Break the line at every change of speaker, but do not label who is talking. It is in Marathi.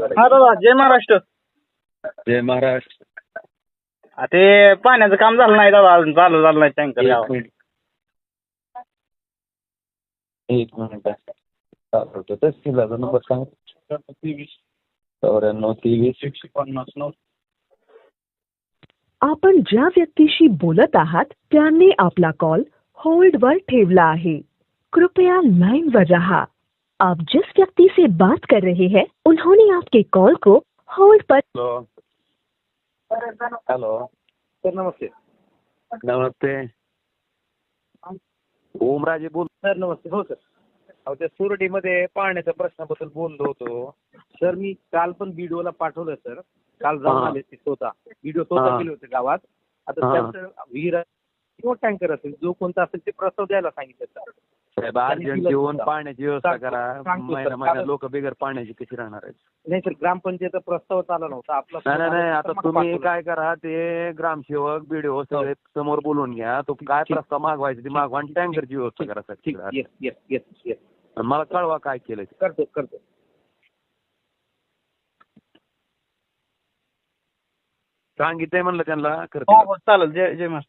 हा दादा जय महाराष्ट्र.
जय महाराष्ट्र.
आ, ते पाण्याचं काम झालं नाही दादा अजून चालू झालं नाही टँकर
एक मिनिट. एक मिनिट. चालवतो तहसीलचा नंबर सांग. चौऱ्याण्णव तेवीस. एकशे पन्नास नऊ
आपण ज्या व्यक्तीशी बोलत आहात त्यांनी आपला कॉल होल्ड वर ठेवला आहे. कृपया लाइन पर रहा. आप जिस व्यक्ति से बात कर रहे हैं उन्होंने आपके कॉल को होल्ड पर
हॅलो हॅलो
सर नमस्ते।
नमस्ते। ओमराजे बोल
सर नमस्ते। हो सर। अहो त्या सुरडीमध्ये पाण्याच्या प्रश्नाबद्दल बोललो होतो. सर मी काल पण व्हिडिओला पाठवलं सर. काल जाऊन. आले ते स्वतः. व्हिडिओ स्वतः. केले होते गावात. आता. त्याचं विहीर किंवा टँकर असेल जो कोणता असेल ते प्रस्ताव द्यायला सांगितलं सर.
साहेब अर्जंट
सुद्धा.
पाण्याची व्यवस्था करा. महिना महिना लोक बिगर पाण्याची कशी राहणार आहेत?
नाही सर ग्रामपंचायत प्रस्तावच आला नव्हता. आपला
नाही नाही नाही आता तुम्ही. काय करा ते ग्रामसेवक बीडीओ सगळे समोर बोलून घ्या. तो काय. प्रस्ताव मागवायचा ते मागवा आणि टँकरची व्यवस्था करा सर
ठीक येस येस येस येस.
आणि मला कळवा काय केलंय ते.
करतो करतो.
सांगितलंय म्हणलं त्यांना
हो
करते
हो चालेल. जय जय महाराज.